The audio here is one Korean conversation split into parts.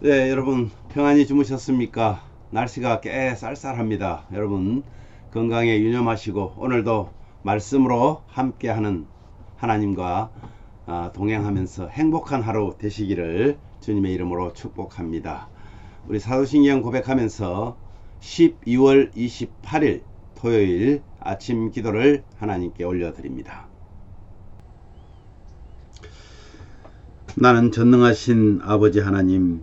네, 여러분 평안히 주무셨습니까? 날씨가 꽤 쌀쌀합니다. 여러분 건강에 유념하시고 오늘도 말씀으로 함께하는 하나님과 아, 동행하면서 행복한 하루 되시기를 주님의 이름으로 축복합니다. 우리 사도신경 고백하면서 12월 28일 토요일 아침 기도를 하나님께 올려드립니다. 나는 전능하신 아버지 하나님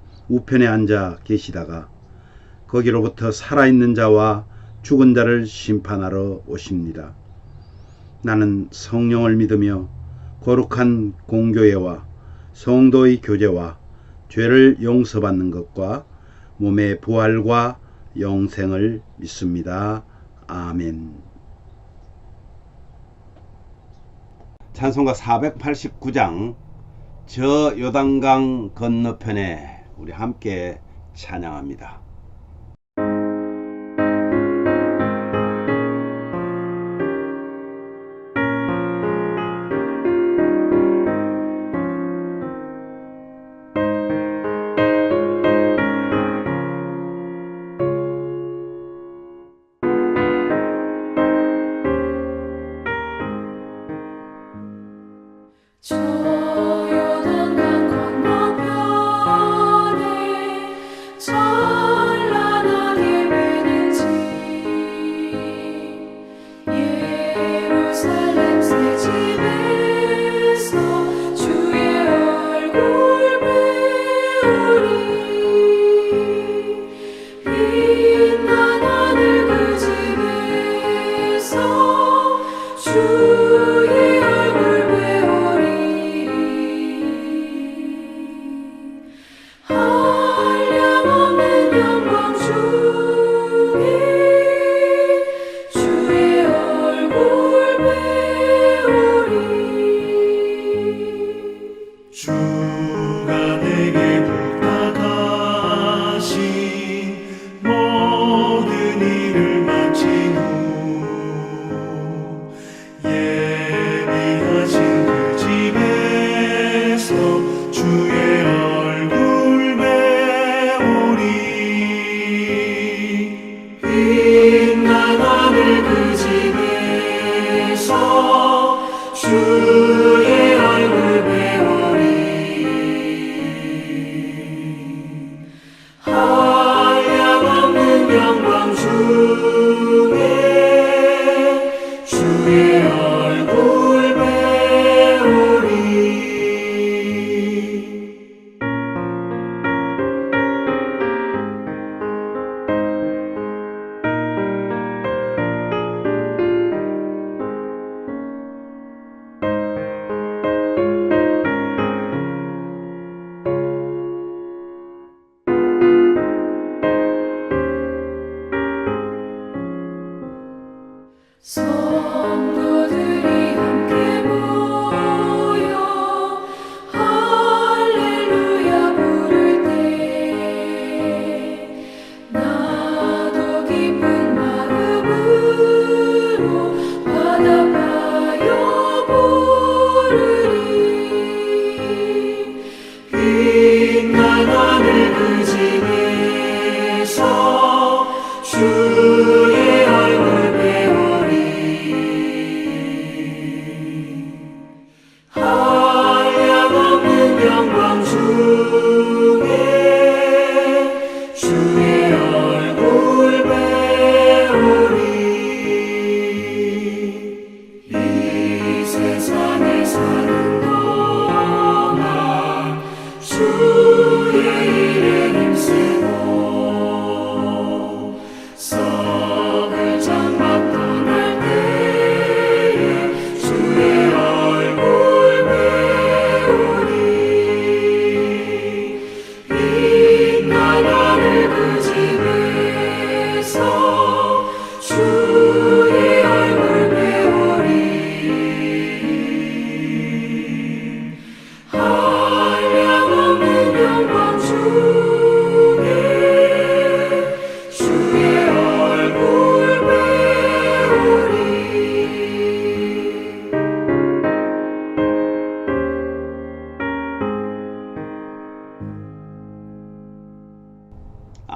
우편에 앉아 계시다가 거기로부터 살아있는 자와 죽은 자를 심판하러 오십니다. 나는 성령을 믿으며 거룩한 공교회와 성도의 교제와 죄를 용서받는 것과 몸의 부활과 영생을 믿습니다. 아멘. 찬송가 489장 저 요단강 건너편에 우리 함께 찬양합니다.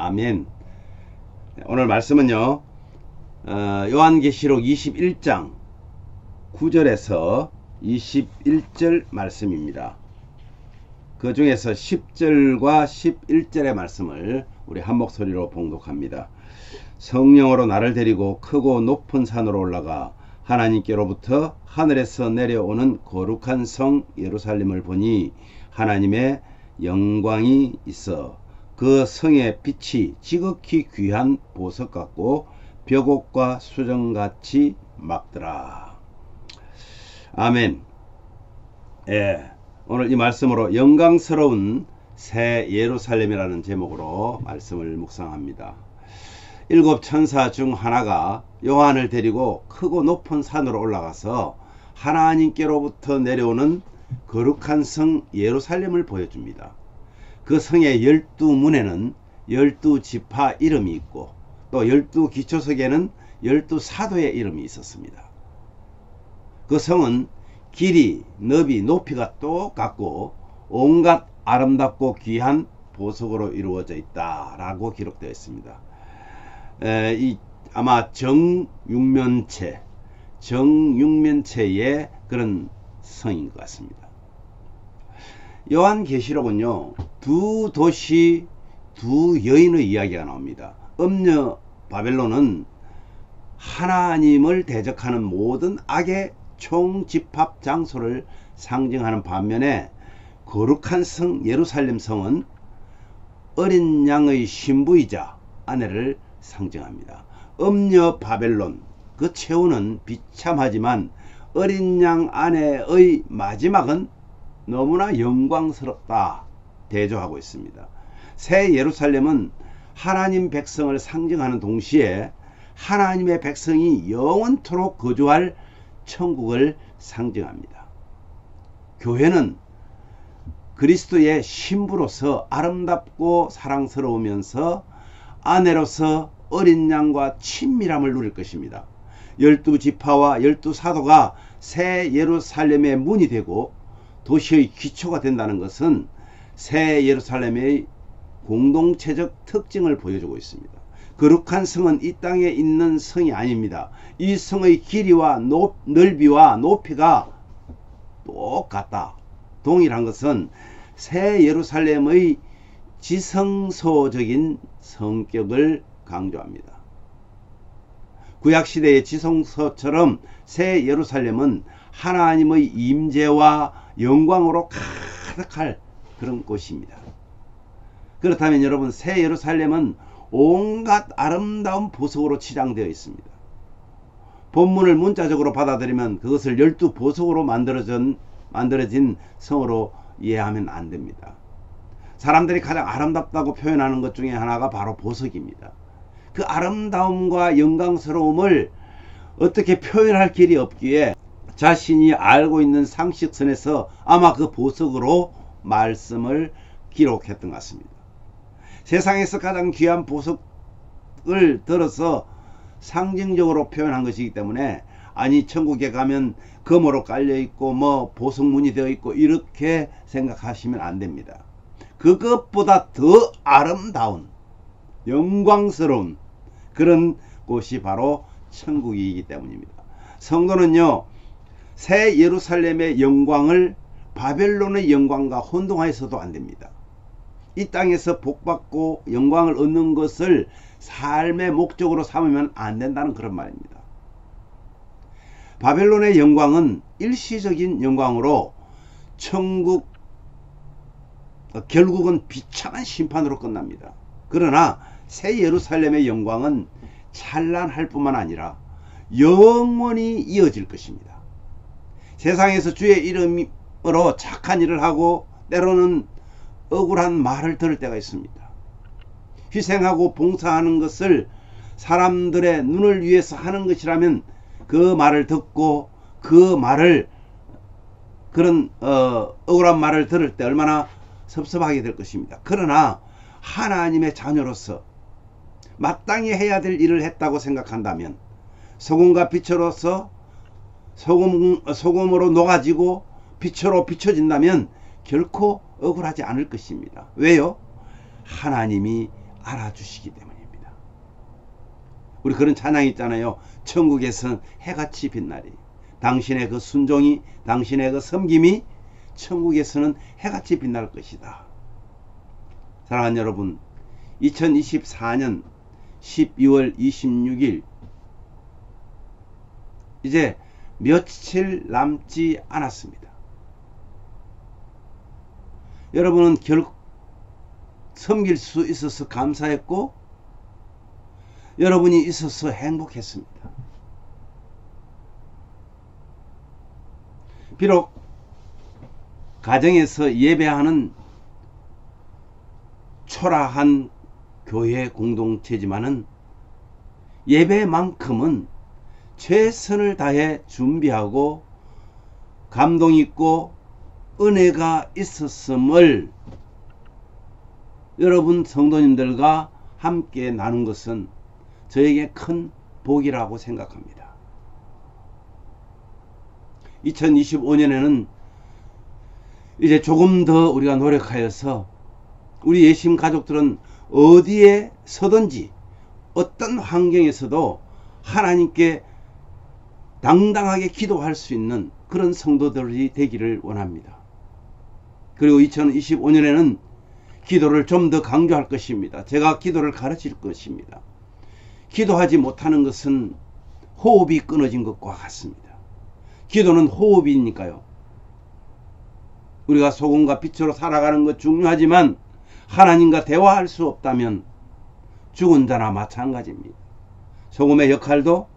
아멘. 네, 오늘 말씀은요. 어, 요한계시록 21장 9절에서 21절 말씀입니다. 그 중에서 10절과 11절의 말씀을 우리 한 목소리로 봉독합니다. 성령으로 나를 데리고 크고 높은 산으로 올라가 하나님께로부터 하늘에서 내려오는 거룩한 성 예루살렘을 보니 하나님의 영광이 있어 그 성의 빛이 지극히 귀한 보석 같고 벽옥과 수정같이 막더라. 아멘. 예. 오늘 이 말씀으로 영광스러운 새 예루살렘이라는 제목으로 말씀을 묵상합니다. 일곱 천사 중 하나가 요한을 데리고 크고 높은 산으로 올라가서 하나님께로부터 내려오는 거룩한 성 예루살렘을 보여줍니다. 그 성의 열두 문에는 열두 지파 이름이 있고 또 열두 기초석에는 열두 사도의 이름이 있었습니다. 그 성은 길이, 너비, 높이가 똑같고 온갖 아름답고 귀한 보석으로 이루어져 있다라고 기록되어 있습니다. 에, 이 아마 정육면체, 정육면체의 그런 성인 것 같습니다. 요한계시록은요 두 도시 두 여인의 이야기가 나옵니다. 음녀 바벨론은 하나님을 대적하는 모든 악의 총집합 장소를 상징하는 반면에 거룩한 성 예루살렘 성은 어린 양의 신부이자 아내를 상징합니다. 음녀 바벨론 그 최후는 비참하지만 어린 양 아내의 마지막은 너무나 영광스럽다 대조하고 있습니다. 새 예루살렘은 하나님 백성을 상징하는 동시에 하나님의 백성이 영원토록 거주할 천국을 상징합니다. 교회는 그리스도의 신부로서 아름답고 사랑스러우면서 아내로서 어린 양과 친밀함을 누릴 것입니다. 열두 지파와 열두 사도가 새 예루살렘의 문이 되고 도시의 기초가 된다는 것은 새 예루살렘의 공동체적 특징을 보여주고 있습니다. 거룩한 성은 이 땅에 있는 성이 아닙니다. 이 성의 길이와 높, 넓이와 높이가 똑같다. 동일한 것은 새 예루살렘의 지성소적인 성격을 강조합니다. 구약 시대의 지성소처럼 새 예루살렘은 하나님의 임재와 영광으로 가득할 그런 곳입니다. 그렇다면 여러분 새 예루살렘은 온갖 아름다운 보석으로 치장되어 있습니다. 본문을 문자적으로 받아들이면 그것을 열두 보석으로 만들어진, 만들어진 성으로 이해하면 안 됩니다. 사람들이 가장 아름답다고 표현하는 것 중에 하나가 바로 보석입니다. 그 아름다움과 영광스러움을 어떻게 표현할 길이 없기에 자신이 알고 있는 상식선에서 아마 그 보석으로 말씀을 기록했던 것 같습니다. 세상에서 가장 귀한 보석을 들어서 상징적으로 표현한 것이기 때문에 아니 천국에 가면 금으로 깔려 있고 뭐 보석문이 되어 있고 이렇게 생각하시면 안 됩니다. 그것보다 더 아름다운 영광스러운 그런 곳이 바로 천국이기 때문입니다. 성도는요 새 예루살렘의 영광을 바벨론의 영광과 혼동하여서도 안 됩니다. 이 땅에서 복받고 영광을 얻는 것을 삶의 목적으로 삼으면 안 된다는 그런 말입니다. 바벨론의 영광은 일시적인 영광으로 천국 어, 결국은 비참한 심판으로 끝납니다. 그러나 새 예루살렘의 영광은 찬란할 뿐만 아니라 영원히 이어질 것입니다. 세상에서 주의 이름으로 착한 일을 하고 때로는 억울한 말을 들을 때가 있습니다. 희생하고 봉사하는 것을 사람들의 눈을 위해서 하는 것이라면 그 말을 듣고 그 말을 그런 어, 억울한 말을 들을 때 얼마나 섭섭하게 될 것입니다. 그러나 하나님의 자녀로서 마땅히 해야 될 일을 했다고 생각한다면 소금과 빛으로서 소금, 소금으로 녹아지고 빛으로 비춰진다면 결코 억울하지 않을 것입니다. 왜요? 하나님이 알아주시기 때문입니다. 우리 그런 찬양이 있잖아요. 천국에선 해같이 빛나리. 당신의 그 순종이, 당신의 그 섬김이 천국에서는 해같이 빛날 것이다. 사랑하는 여러분, 2024년 12월 26일 이제 며칠 남지 않았습니다. 여러분은 결국 섬길 수 있어서 감사했고 여러분이 있어서 행복했습니다. 비록 가정에서 예배하는 초라한 교회 공동체지만은 예배만큼은 최선을 다해 준비하고 감동 있고 은혜가 있었음을 여러분 성도님들과 함께 나눈 것은 저에게 큰 복이라고 생각합니다. 2025년에는 이제 조금 더 우리가 노력하여서 우리 예심 가족들은 어디에 서든지 어떤 환경에서도 하나님께 당당하게 기도할 수 있는 그런 성도들이 되기를 원합니다. 그리고 2025년에는 기도를 좀 더 강조할 것입니다. 제가 기도를 가르칠 것입니다. 기도하지 못하는 것은 호흡이 끊어진 것과 같습니다. 기도는 호흡이니까요. 우리가 소금과 빛으로 살아가는 것 중요하지만 하나님과 대화할 수 없다면 죽은 자나 마찬가지입니다. 소금의 역할도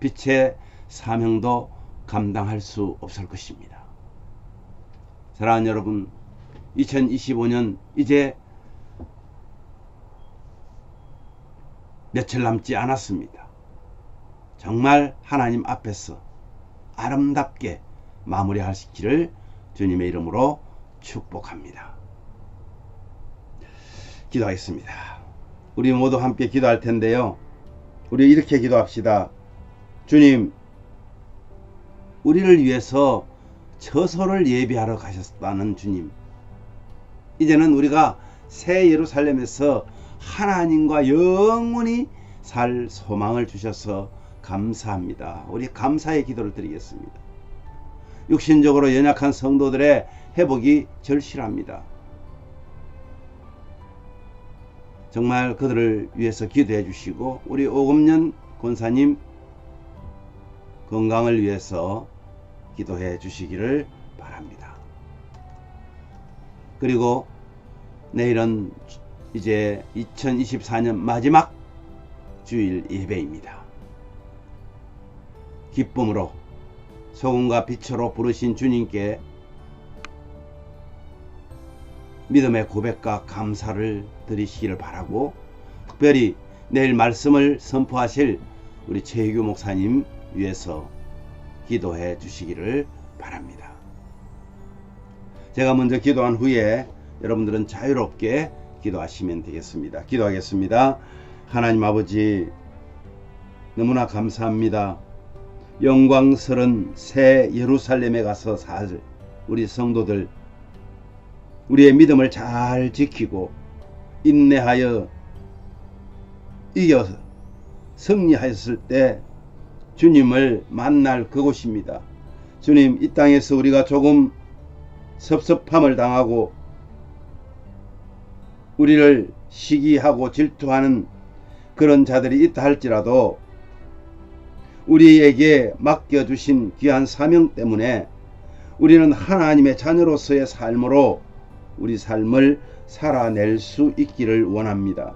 빛의 사명도 감당할 수 없을 것입니다. 사랑하는 여러분, 2025년 이제 며칠 남지 않았습니다. 정말 하나님 앞에서 아름답게 마무리하시기를 주님의 이름으로 축복합니다. 기도하겠습니다. 우리 모두 함께 기도할 텐데요. 우리 이렇게 기도합시다. 주님, 우리를 위해서 처소를 예비하러 가셨다는 주님. 이제는 우리가 새 예루살렘에서 하나님과 영원히 살 소망을 주셔서 감사합니다. 우리 감사의 기도를 드리겠습니다. 육신적으로 연약한 성도들의 회복이 절실합니다. 정말 그들을 위해서 기도해 주시고 우리 오금년 권사님 건강을 위해서 기도해 주시기를 바랍니다. 그리고 내일은 이제 2024년 마지막 주일 예배입니다. 기쁨으로 소금과 빛으로 부르신 주님께 믿음의 고백과 감사를 드리시기를 바라고 특별히 내일 말씀을 선포하실 우리 최희규 목사님 위해서 기도해 주시기를 바랍니다. 제가 먼저 기도한 후에 여러분들은 자유롭게 기도하시면 되겠습니다. 기도하겠습니다. 하나님 아버지 너무나 감사합니다. 영광스런 새 예루살렘에 가서 살 우리 성도들 우리의 믿음을 잘 지키고 인내하여 이겨 승리하였을 때 주님을 만날 그곳입니다. 주님 이 땅에서 우리가 조금 섭섭함을 당하고 우리를 시기하고 질투하는 그런 자들이 있다 할지라도 우리에게 맡겨주신 귀한 사명 때문에 우리는 하나님의 자녀로서의 삶으로 우리 삶을 살아낼 수 있기를 원합니다.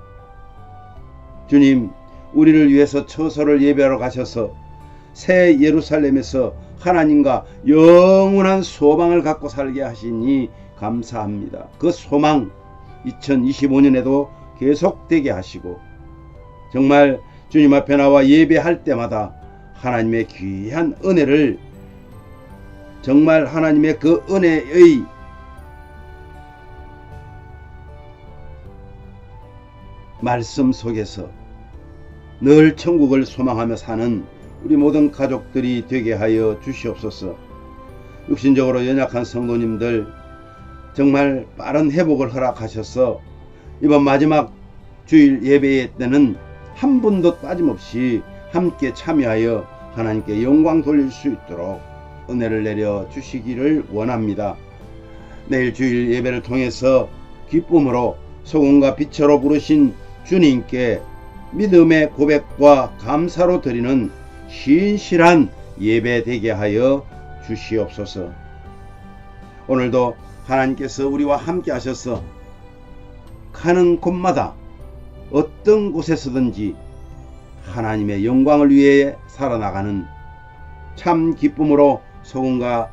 주님, 우리를 위해서 처소를 예배하러 가셔서 새 예루살렘에서 하나님과 영원한 소망을 갖고 살게 하시니 감사합니다. 그 소망 2025년에도 계속되게 하시고 정말 주님 앞에 나와 예배할 때마다 하나님의 귀한 은혜를 정말 하나님의 그 은혜의 말씀 속에서 늘 천국을 소망하며 사는 우리 모든 가족들이 되게 하여 주시옵소서. 육신적으로 연약한 성도님들 정말 빠른 회복을 허락하셔서 이번 마지막 주일 예배 때는 한 분도 빠짐없이 함께 참여하여 하나님께 영광 돌릴 수 있도록 은혜를 내려 주시기를 원합니다. 내일 주일 예배를 통해서 기쁨으로 소금과 빛으로 부르신 주님께 믿음의 고백과 감사로 드리는 신실한 예배 되게 하여 주시옵소서. 오늘도 하나님께서 우리와 함께 하셔서 가는 곳마다 어떤 곳에서든지 하나님의 영광을 위해 살아나가는 참 기쁨으로 소금과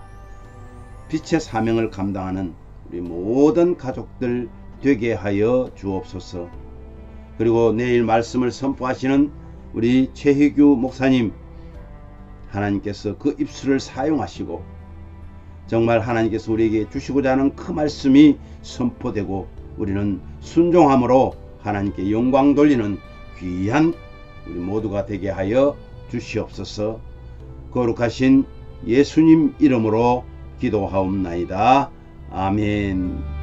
빛의 사명을 감당하는 우리 모든 가족들 되게 하여 주옵소서. 그리고 내일 말씀을 선포하시는 우리 최희규 목사님 하나님께서 그 입술을 사용하시고 정말 하나님께서 우리에게 주시고자 하는 그 말씀이 선포되고 우리는 순종함으로 하나님께 영광 돌리는 귀한 우리 모두가 되게 하여 주시옵소서. 거룩하신 예수님 이름으로 기도하옵나이다. 아멘.